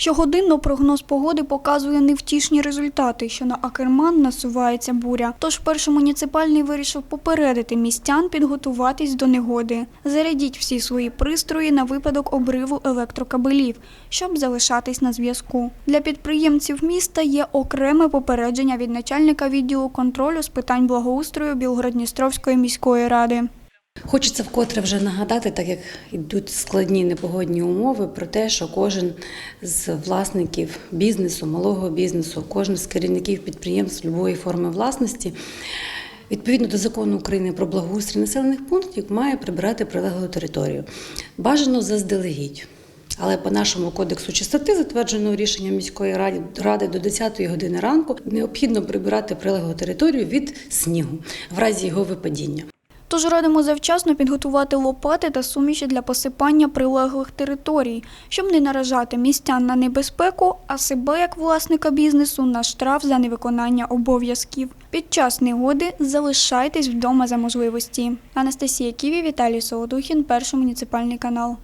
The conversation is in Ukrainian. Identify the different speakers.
Speaker 1: Щогодинно прогноз погоди показує невтішні результати, що на Акерман насувається буря. Тож перший муніципальний вирішив попередити містян підготуватись до негоди. Зарядіть всі свої пристрої на випадок обриву електрокабелів, щоб залишатись на зв'язку. Для підприємців міста є окреме попередження від начальника відділу контролю з питань благоустрою Білгород-Дністровської міської ради.
Speaker 2: Хочеться вкотре вже нагадати, так як йдуть складні непогодні умови, про те, що кожен з власників бізнесу, малого бізнесу, кожен з керівників підприємств любої форми власності. Відповідно до закону України про благоустрій населених пунктів має прибирати прилеглу територію. Бажано заздалегідь. Але по нашому кодексу чистоти, затвердженого рішенням міської ради, ради до 10-ї години ранку, необхідно прибирати прилеглу територію від снігу в разі його випадіння.
Speaker 1: Тож радимо завчасно підготувати лопати та суміші для посипання прилеглих територій, щоб не наражати містян на небезпеку, а себе як власника бізнесу на штраф за невиконання обов'язків. Під час негоди залишайтесь вдома за можливості. Анастасія Ківі, Віталій Солодухін, перший муніципальний канал.